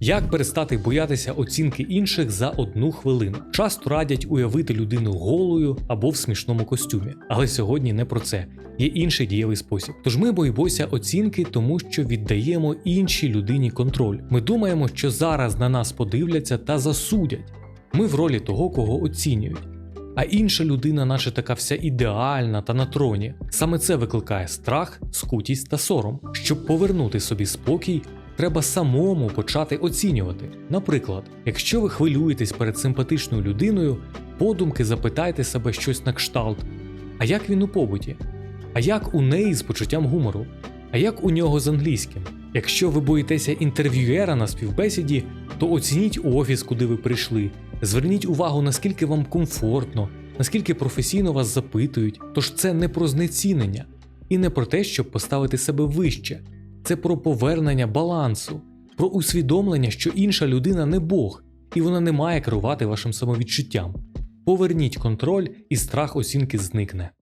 Як перестати боятися оцінки інших за одну хвилину? Часто радять уявити людину голою або в смішному костюмі. Але сьогодні не про це. Є інший дієвий спосіб. Тож ми боїмося оцінки, тому що віддаємо іншій людині контроль. Ми думаємо, що зараз на нас подивляться та засудять. Ми в ролі того, кого оцінюють. А інша людина, наче така вся ідеальна та на троні. Саме це викликає страх, скутість та сором. Щоб повернути собі спокій, треба самому почати оцінювати. Наприклад, якщо ви хвилюєтесь перед симпатичною людиною, подумки запитайте себе щось на кшталт: а як він у побуті? А як у неї з почуттям гумору? А як у нього з англійським? Якщо ви боїтеся інтерв'юєра на співбесіді, то оцініть офіс, куди ви прийшли. Зверніть увагу, наскільки вам комфортно, наскільки професійно вас запитують. Тож це не про знецінення і не про те, щоб поставити себе вище. Це про повернення балансу, про усвідомлення, що інша людина не Бог, і вона не має керувати вашим самовідчуттям. Поверніть контроль, і страх оцінки зникне.